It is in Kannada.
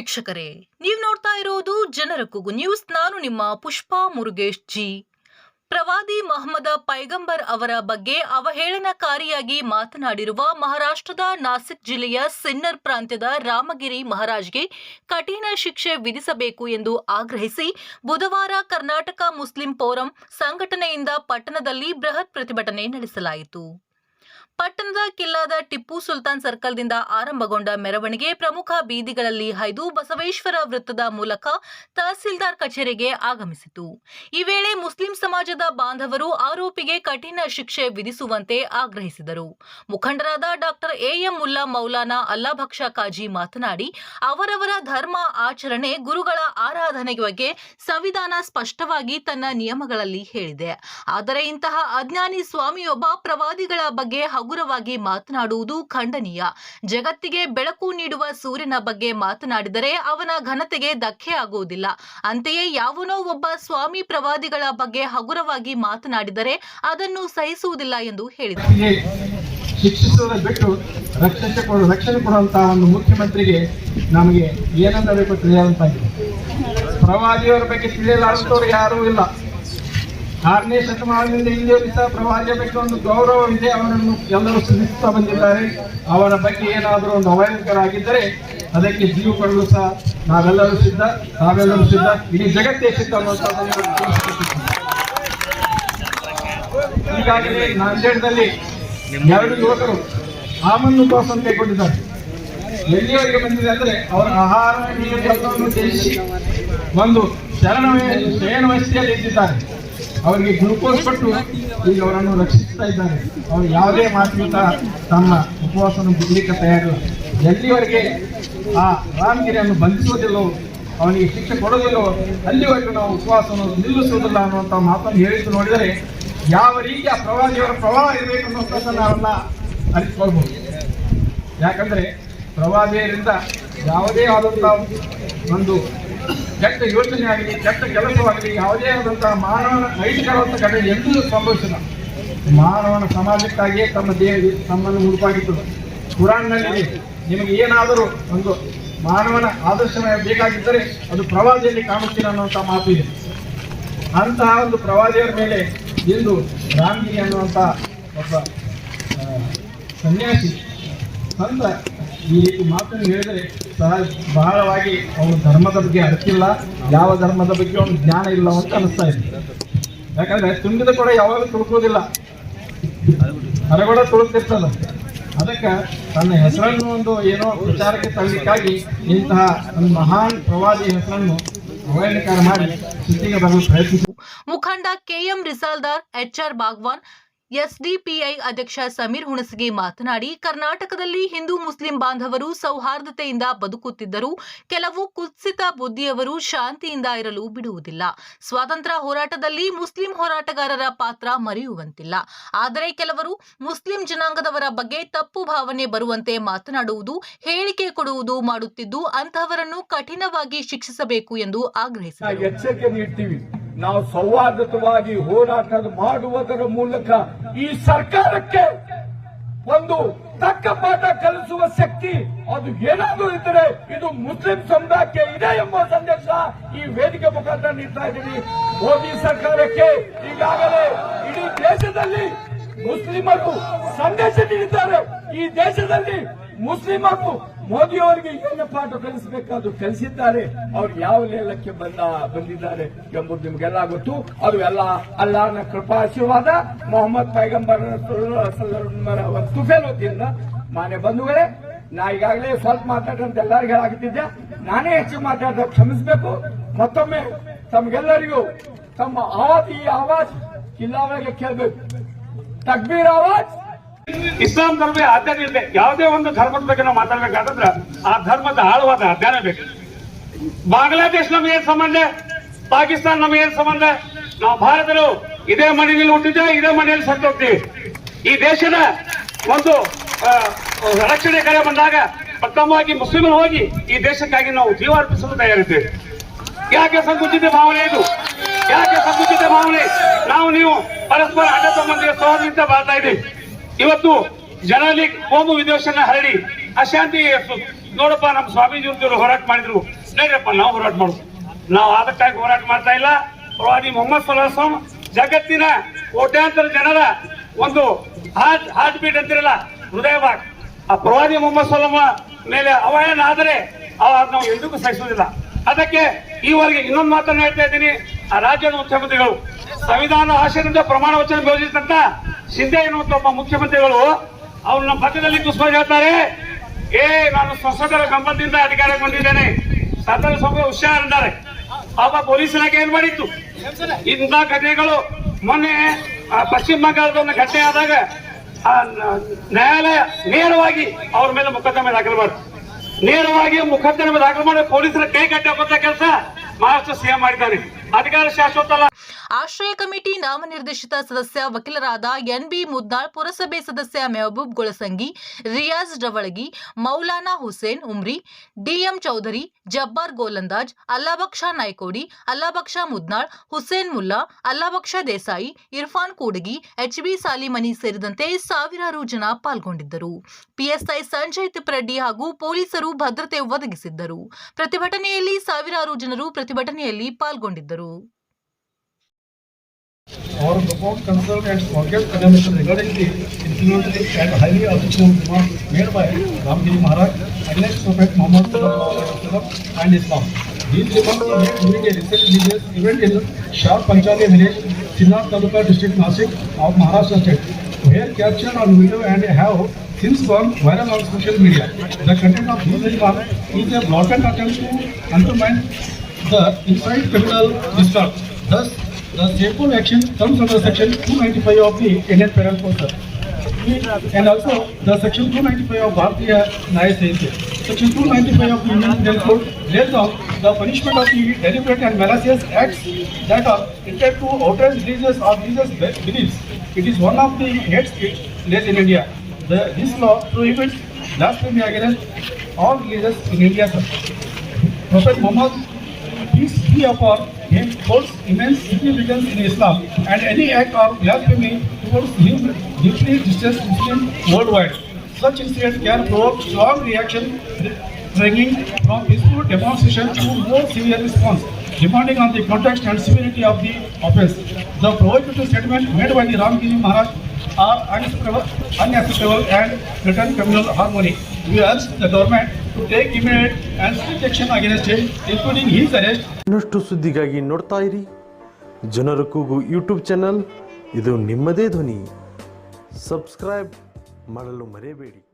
ವೀಕ್ಷಕರೇ ನೀವು ನೋಡ್ತಾ ಇರೋದು ಜನರ ಕೂಗು ನ್ಯೂಸ್ ನಾನು ನಿಮ್ಮ ಪುಷ್ಪಾ ಮುರುಗೇಶ್ ಜಿ ಪ್ರವಾದಿ ಮೊಹಮ್ಮದ ಪೈಗಂಬರ್ ಅವರ ಬಗ್ಗೆ ಅವಹೇಳನಕಾರಿಯಾಗಿ ಮಾತನಾಡಿರುವ ಮಹಾರಾಷ್ಟ್ರದ ನಾಸಿಕ್ ಜಿಲ್ಲೆಯ ಸಿನ್ನರ್ ಪ್ರಾಂತ್ಯದ ರಾಮಗಿರಿ ಮಹಾರಾಜ್ಗೆ ಕಠಿಣ ಶಿಕ್ಷೆ ವಿಧಿಸಬೇಕು ಎಂದು ಆಗ್ರಹಿಸಿ ಬುಧವಾರ ಕರ್ನಾಟಕ ಮುಸ್ಲಿಂ ಫೋರಂ ಸಂಘಟನೆಯಿಂದ ಪಟ್ಟಣದಲ್ಲಿ ಬೃಹತ್ ಪ್ರತಿಭಟನೆ ನಡೆಸಲಾಯಿತು ಪಟ್ಟಣದ ಕಿಲ್ಲಾದ ಟಿಪ್ಪು ಸುಲ್ತಾನ್ ಸರ್ಕಲ್ದಿಂದ ಆರಂಭಗೊಂಡ ಮೆರವಣಿಗೆ ಪ್ರಮುಖ ಬೀದಿಗಳಲ್ಲಿ ಹೈದು ಬಸವೇಶ್ವರ ವೃತ್ತದ ಮೂಲಕ ತಹಸೀಲ್ದಾರ್ ಕಚೇರಿಗೆ ಆಗಮಿಸಿತು ಈ ವೇಳೆ ಮುಸ್ಲಿಂ ಸಮಾಜದ ಬಾಂಧವರು ಆರೋಪಿಗೆ ಕಠಿಣ ಶಿಕ್ಷೆ ವಿಧಿಸುವಂತೆ ಆಗ್ರಹಿಸಿದರು ಮುಖಂಡರಾದ ಡಾಕ್ಟರ್ ಎಎಂ ಉಲ್ಲಾ ಮೌಲಾನಾ ಅಲ್ಲಾಭಕ್ಷ ಕಾಜಿ ಮಾತನಾಡಿ ಅವರವರ ಧರ್ಮ ಆಚರಣೆ ಗುರುಗಳ ಆರಾಧನೆ ಬಗ್ಗೆ ಸಂವಿಧಾನ ಸ್ಪಷ್ಟವಾಗಿ ತನ್ನ ನಿಯಮಗಳಲ್ಲಿ ಹೇಳಿದೆ ಆದರೆ ಇಂತಹ ಅಜ್ಞಾನಿ ಸ್ವಾಮಿಯೊಬ್ಬ ಪ್ರವಾದಿಗಳ ಬಗ್ಗೆ ಹಗುರವಾಗಿ ಮಾತನಾಡುವುದು ಖಂಡನೀಯ ಜಗತ್ತಿಗೆ ಬೆಳಕು ನೀಡುವ ಸೂರ್ಯನ ಬಗ್ಗೆ ಮಾತನಾಡಿದರೆ ಅವನ ಘನತೆಗೆ ಧಕ್ಕೆ ಆಗುವುದಿಲ್ಲ ಅಂತೆಯೇ ಯಾವನೋ ಒಬ್ಬ ಸ್ವಾಮಿ ಪ್ರವಾದಿಗಳ ಬಗ್ಗೆ ಹಗುರವಾಗಿ ಮಾತನಾಡಿದರೆ ಅದನ್ನು ಸಹಿಸುವುದಿಲ್ಲ ಎಂದು ಹೇಳಿದರು ಶಿಕ್ಷಿಸುವುದ ಬಿಟ್ಟು ರಕ್ಷಣೆ ಕೊಡು ರಕ್ಷಣೆ ಕೊಡುವಂತಹ ಒಂದು ಮುಖ್ಯಮಂತ್ರಿಗೆ ನಮಗೆ ಏನನ್ನ ಬೇಕು ತಿಳಿಯದಂತಾಗಿದೆ ಪ್ರವಾದಿಯವರ ಬಗ್ಗೆ ತಿಳಿಯಲಾದಂಥವ್ರು ಯಾರೂ ಇಲ್ಲ ಆರನೇ ಶತಮಾನದಿಂದ ಹಿಂಜರಿತ ಪ್ರವಾಸಿಯ ಬಗ್ಗೆ ಒಂದು ಗೌರವವಿದೆ ಅವರನ್ನು ಎಲ್ಲರೂ ಸ್ಮರಿಸ್ತಾ ಬಂದಿದ್ದಾರೆ ಅವರ ಬಗ್ಗೆ ಏನಾದರೂ ಒಂದು ಅವಯಂಕರಾಗಿದ್ದರೆ ಅದಕ್ಕೆ ಜೀವ ಕೊಡಲು ಸಹ ನಾವೆಲ್ಲರೂ ಸಿದ್ಧ ನಾವೆಲ್ಲರೂ ಸಿದ್ಧ ಇಡೀ ಜಗತ್ತೇ ಸಿದ್ಧ ಹೀಗಾಗಿ ನಾಂದೇಡದಲ್ಲಿ ಎರಡು ಯುವಕರು ಆಮನ್ನು ಬಾಸ್ ಕೈಗೊಂಡಿದ್ದಾರೆ ಎಲ್ಲಿಯವರೆಗೆ ಬಂದಿದೆ ಅಂದರೆ ಅವರ ಆಹಾರ ನೀರು ಒಂದು ಶರಣ ಶಯನ ಇದ್ದಿದ್ದಾರೆ ಅವರಿಗೆ ಗ್ಲೂಕೋಸ್ ಕೊಟ್ಟು ಈಗ ಅವರನ್ನು ರಕ್ಷಿಸ್ತಾ ಇದ್ದಾರೆ ಅವರು ಯಾವುದೇ ಮಾತಿನಿಂದ ತಮ್ಮ ಉಪವಾಸವನ್ನು ಬಿಡಲಿಕ್ಕೆ ತಯಾರು ಎಲ್ಲಿವರೆಗೆ ಆ ರಾಮಗಿರಿಯನ್ನು ಬಂಧಿಸುವುದಿಲ್ಲೋ ಅವನಿಗೆ ಶಿಕ್ಷೆ ಕೊಡೋದಿಲ್ಲೋ ಅಲ್ಲಿವರೆಗೂ ನಾವು ಉಪವಾಸವನ್ನು ನಿಲ್ಲಿಸುವುದಿಲ್ಲ ಅನ್ನುವಂಥ ಮಾತನ್ನು ಹೇಳಿದ್ದು ನೋಡಿದರೆ ಯಾವ ರೀತಿಯ ಪ್ರವಾದಿಯವರ ಪ್ರವಾಹ ಇರಬೇಕು ಅನ್ನೋದನ್ನ ಅವರನ್ನ ಅರಿತುಕೊಳ್ಬೋದು ಯಾಕಂದರೆ ಪ್ರವಾದಿಯರಿಂದ ಯಾವುದೇ ಆದಂತಹ ಒಂದು ಕೆಟ್ಟ ಯೋಚನೆ ಆಗಲಿ ಕೆಟ್ಟ ಕೆಲಸವಾಗಲಿ ಯಾವುದೇ ಆದಂತಹ ಮಾನವನ ನೈತಿಕವಾದಂಥ ಘಟನೆ ಎಂದೂ ಸಂಭವಿಸಿಲ್ಲ ಮಾನವನ ಸಮಾಜಕ್ಕಾಗಿಯೇ ತಮ್ಮ ದೇಹ ತಮ್ಮನ್ನು ಮುಡುಪಾಗಿತ್ತು ಕುರಾನ್ನಲ್ಲಿ ನಿಮಗೆ ಏನಾದರೂ ಒಂದು ಮಾನವನ ಆದರ್ಶನ ಬೇಕಾಗಿದ್ದರೆ ಅದು ಪ್ರವಾದಿಯಲ್ಲಿ ಕಾಣುತ್ತೀನಿ ಅನ್ನುವಂಥ ಮಾತು ಇದೆ ಅಂತಹ ಒಂದು ಪ್ರವಾದಿಯರ ಮೇಲೆ ಇಂದು ರಾಮಗಿರಿ ಅನ್ನುವಂಥ ಒಬ್ಬ ಸನ್ಯಾಸಿ ಸಂತ ಈ ರೀತಿ ಮಾತನ್ನು ಹೇಳಿದರೆ ಬಹಳವಾಗಿ ಅವನು ಧರ್ಮದ ಬಗ್ಗೆ ಅರಿತಿಲ್ಲ ಯಾವ ಧರ್ಮದ ಬಗ್ಗೆ ಅವನು ಜ್ಞಾನ ಇಲ್ಲ ಅಂತ ಅನಿಸ್ತಾ ಇದೆ ಯಾಕಂದ್ರೆ ತುಂಬಿದ ಕೂಡ ಯಾವಾಗಲೂ ತುಳುಕೋದಿಲ್ಲ ಹರಗೋಡ ತುಳುಕ್ತಿರ್ತದ ಅದಕ್ಕೆ ತನ್ನ ಹೆಸರನ್ನು ಒಂದು ಏನೋ ವಿಚಾರಕ್ಕೆ ತರಲಿಕ್ಕಾಗಿ ಇಂತಹ ಒಂದು ಮಹಾನ್ ಪ್ರವಾದಿ ಹೆಸರನ್ನು ಮಾಡಿ ಸುದ್ದಿಗೆ ಬರಲು ಪ್ರಯತ್ನಿಸಿ ಮುಖಂಡ KM Risaldar H R Bhagwan SDPI ಅಧ್ಯಕ್ಷ ಸಮೀರ್ ಹುಣಸಗಿ ಮಾತನಾಡಿ ಕರ್ನಾಟಕದಲ್ಲಿ ಹಿಂದೂ ಮುಸ್ಲಿಂ ಬಾಂಧವರು ಸೌಹಾರ್ದತೆಯಿಂದ ಬದುಕುತ್ತಿದ್ದರೂ ಕೆಲವು ಕುತ್ಸಿತ ಬುದ್ಧಿಯವರು ಶಾಂತಿಯಿಂದ ಇರಲು ಬಿಡುವುದಿಲ್ಲ ಸ್ವಾತಂತ್ರ್ಯ ಹೋರಾಟದಲ್ಲಿ ಮುಸ್ಲಿಂ ಹೋರಾಟಗಾರರ ಪಾತ್ರ ಮರೆಯುವಂತಿಲ್ಲ ಆದರೆ ಕೆಲವರು ಮುಸ್ಲಿಂ ಜನಾಂಗದವರ ಬಗ್ಗೆ ತಪ್ಪು ಭಾವನೆ ಬರುವಂತೆ ಮಾತನಾಡುವುದು ಹೇಳಿಕೆ ಕೊಡುವುದು ಮಾಡುತ್ತಿದ್ದು ಅಂತಹವರನ್ನು ಕಠಿಣವಾಗಿ ಶಿಕ್ಷಿಸಬೇಕು ಎಂದು ಆಗ್ರಹಿಸಿದರು ನಾವು ಸೌಹಾರ್ದತವಾಗಿ ಹೋರಾಟ ಮಾಡುವುದರ ಮೂಲಕ ಈ ಸರ್ಕಾರಕ್ಕೆ ಒಂದು ತಕ್ಕ ಪಾಠ ಕಲಿಸುವ ಶಕ್ತಿ ಅದು ಏನಾದರೂ ಇದ್ದರೆ ಇದು ಮುಸ್ಲಿಂ ಸಮುದಾಯಕ್ಕೆ ಇದೆ ಎಂಬ ಸಂದೇಶ ಈ ವೇದಿಕೆ ಮುಖಾಂತರ ನೀಡ್ತಾ ಇದ್ದೀನಿ ಮೋದಿ ಸರ್ಕಾರಕ್ಕೆ ಈಗಾಗಲೇ ಇಡೀ ದೇಶದಲ್ಲಿ ಮುಸ್ಲಿಮರು ಸಂದೇಶ ನೀಡಿದ್ದಾರೆ ಈ ದೇಶದಲ್ಲಿ ಮುಸ್ಲಿಮರು ಮೋದಿ ಅವರಿಗೆ ಏನ ಪಾಠ ಕಲಿಸಬೇಕಾದ್ರು ಕಲಿಸಿದ್ದಾರೆ ಅವ್ರು ಯಾವ ಲೇಲಕ್ಕೆ ಬಂದ ಬಂದಿದ್ದಾರೆ ಎಂಬುದು ನಿಮಗೆಲ್ಲ ಗೊತ್ತು ಅದು ಎಲ್ಲ ಅಲ್ಲಾಹನ ಕೃಪಾ ಆಶೀರ್ವಾದ ಮೊಹಮ್ಮದ್ ಪೈಗಂಬರ್ ತುಫೇಲೋತಿಯಿಂದ ಮಾನ್ಯ ಬಂಧುಗಳೇ ನಾ ಈಗಾಗಲೇ ಸ್ವಲ್ಪ ಮಾತಾಡಂತ ಎಲ್ಲರಿಗೂ ಹೇಳಾಗುತ್ತಿದ್ದೆ ನಾನೇ ಹೆಚ್ಚು ಮಾತಾಡಿದ ಕ್ಷಮಿಸಬೇಕು ಮತ್ತೊಮ್ಮೆ ತಮಗೆಲ್ಲರಿಗೂ ತಮ್ಮ ಆವಾಜ್ ಈ ಆವಾಜ್ ಕಿಲ್ಲಾ ಒಳಗೆ ಕೇಳಬೇಕು ತಕ್ಬೀರ್ ಆವಾಜ್ ಇಸ್ಲಾಂ ಧರ್ಮ ಅಧ್ಯಯನ ಇದೆ ಯಾವುದೇ ಒಂದು ಧರ್ಮದ ಬಗ್ಗೆ ನಾವು ಮಾತಾಡ್ಬೇಕಾದ್ರೆ ಆ ಧರ್ಮದ ಆಳವಾದ ಅಧ್ಯಯನ ಬೇಕು ಬಾಂಗ್ಲಾದೇಶ್ ನಮ್ಗೆ ಏನ್ ಸಂಬಂಧ ಪಾಕಿಸ್ತಾನ್ ನಮ್ಗೆ ಏನ್ ಸಂಬಂಧ ನಾವು ಭಾರತರು ಇದೇ ಮನೆಯಲ್ಲಿ ಹುಟ್ಟಿದ್ರೆ ಇದೇ ಮನೆಯಲ್ಲಿ ಸತ್ತು ಹೋಗ್ತೀವಿ ಈ ದೇಶದ ಒಂದು ರಕ್ಷಣೆ ಕರೆ ಬಂದಾಗ ಪ್ರಥಮವಾಗಿ ಮುಸ್ಲಿಮರು ಹೋಗಿ ಈ ದೇಶಕ್ಕಾಗಿ ನಾವು ಜೀವ ಅರ್ಪಿಸಲು ತಯಾರಿದ್ದೇವೆ ಯಾಕೆ ಸಂಕುಚಿತ ಭಾವನೆ ಇದು ಯಾಕೆ ಸಂಕುಚಿತ ಭಾವನೆ ನಾವು ನೀವು ಪರಸ್ಪರ ಅಡ್ಡ ಸಂಬಂಧಿಗೆ ಸಹೋದರಿಂದ ಬಾಳ್ತಾ ಇದ್ದೀವಿ ಇವತ್ತು ಜನರಲ್ಲಿ ಕೋಮು ವಿದ್ವೇಷನ ಹರಡಿ ಅಶಾಂತಿ ನೋಡಪ್ಪ ನಮ್ಮ ಸ್ವಾಮೀಜಿ ಹೋರಾಟ ಮಾಡಿದ್ರು ನಡೀರಪ್ಪ ನಾವು ಹೋರಾಟ ಮಾಡೋದು ನಾವು ಅದಕ್ಕಾಗಿ ಹೋರಾಟ ಮಾಡ್ತಾ ಇಲ್ಲ ಪ್ರವಾದಿ ಮೊಹಮ್ಮದ್ ಸಲ್ಲಾಂ ಜಗತ್ತಿನ ಕೋಟ್ಯಾಂತರ ಜನರ ಒಂದು ಹಾರ್ಟ್ ಹಾರ್ಟ್ ಬೀಟ್ ಅಂತಿರಲ್ಲ ಹೃದಯ ಭಾಗ ಆ ಪ್ರವಾದಿ ಮೊಹಮ್ಮದ್ ಸಲಮ ಮೇಲೆ ಅವಹೇಳನ ಆದರೆ ನಾವು ಎಂದಿಗೂ ಸಹಿಸುವುದಿಲ್ಲ ಅದಕ್ಕೆ ಈವರೆಗೆ ಇನ್ನೊಂದು ಮಾತನ್ನು ಹೇಳ್ತಾ ಇದ್ದೀನಿ ರಾಜ್ಯ ಮುಖ್ಯಮಂತ್ರಿಗಳು ಸಂವಿಧಾನ ಆಶಯದಿಂದ ಪ್ರಮಾಣ ವಚನ ಘೋಷಿಸಿದಂತ ಸಿದ್ದೆ ಎನ್ನುವಂತ ಒಬ್ಬ ಮುಖ್ಯಮಂತ್ರಿಗಳು ಅವ್ರು ನಮ್ಮ ಪಕ್ಕದಲ್ಲಿ ಕುಸ್ಕೊಂಡು ಹೇಳ್ತಾರೆ ಏ ನಾನು ಸಂಸದರ ಸಂಬಂಧದಿಂದ ಅಧಿಕಾರಕ್ಕೆ ಬಂದಿದ್ದೇನೆ ಸದರ ಸಭೆ ಹುಷಾರ್ ಅಂತಾರೆ ಪಾಪ ಪೊಲೀಸ್ ಇಲಾಖೆ ಏನ್ ಮಾಡಿತ್ತು ಇಂಥ ಘಟನೆಗಳು ಮೊನ್ನೆ ಪಶ್ಚಿಮ ಬಂಗಾಳದ ಒಂದು ಘಟನೆ ಆದಾಗ ನ್ಯಾಯಾಲಯ ನೇರವಾಗಿ ಅವ್ರ ಮೇಲೆ ಮೊಕದ್ದಮೆ ದಾಖಲು ಮಾಡ್ತು ನೇರವಾಗಿ ಮೊಕದ್ದಮೆ ದಾಖಲು ಮಾಡಿ ಪೊಲೀಸರ ಕೈ ಕಟ್ಟಿ ಕೆಲಸ ಮಹಾರಾಷ್ಟ್ರ ಸಿಎಂ ಮಾಡಿದ್ದಾರೆ అధికార శాశ్వత ಆಶ್ರಯ ಕಮಿಟಿ ನಾಮನಿರ್ದೇಶಿತ ಸದಸ್ಯ ವಕೀಲರಾದ ಎನ್ ಬಿ ಮುದ್ನಾಳ್ ಪುರಸಭೆ ಸದಸ್ಯ Mehboob Golasangi Riyaz Davalagi Maulana Hussain Umri DM Chaudhari Jabbar Golandaj Allabaksh Naikodi Allabaksh Mudnal Hussain Mulla Allabaksh Desai Irfan Kudagi H B Salimani ಸೇರಿದಂತೆ ಸಾವಿರಾರು ಜನ ಪಾಲ್ಗೊಂಡಿದ್ದರು ಪಿಎಸ್ಐ ಸಂಜಯ್ ತಿಪ್ಪರೆಡ್ಡಿ ಹಾಗೂ ಪೊಲೀಸರು ಭದ್ರತೆ ಒದಗಿಸಿದ್ದರು ಪ್ರತಿಭಟನೆಯಲ್ಲಿ ಸಾವಿರಾರು ಜನರು ಪ್ರತಿಭಟನೆಯಲ್ಲಿ ಪಾಲ್ಗೊಂಡಿದ್ದರು Our report concerned its rocket connection regarding the influential and highly opportune remark made by Ramgiri Maharaj against Prophet Muhammad and Islam. These remarks were made during a recent religious event in Shah Panchali village, Sinnar Taluka district, Nasik of Maharashtra state, where captured on video and have since gone viral on social media. The content of these remarks is a blatant attempt to undermine the inside criminal discourse. Thus, the shameful action comes under Section 295 of the Indian Penal Code, and also the Section 295 of Bharatiya Nya Sanhita. Section 295 of the Indian Penal Code lays out the punishment of the deliberate and malicious acts that are intended to outrage religious or religious beliefs. It is one of the hate laws in India. The, this law prohibits blasphemy against all religions in India. Prophet Muhammad, peace be upon him, holds immense significance in Islam, and any act of blasphemy towards him deeply disturbs Muslims worldwide. Such incidents can provoke strong reaction ranging from peaceful demonstration to more severe response, depending on the context and severity of the offense. The provocative statement made by the Ramgiri Maharaj are unacceptable, unacceptable and threaten criminal harmony. We urge the government to take immediate and strict action against him, including his arrest. ಇನ್ನಷ್ಟು ಸುದ್ದಿಗಾಗಿ ನೋಡ್ತಾ ಇರಿ ಜನರ ಕೂಗು ಯೂಟ್ಯೂಬ್ ಚಾನಲ್ ಇದು ನಿಮ್ಮದೇ ಧ್ವನಿ ಸಬ್ಸ್ಕ್ರೈಬ್ ಮಾಡಲು ಮರೆಯಬೇಡಿ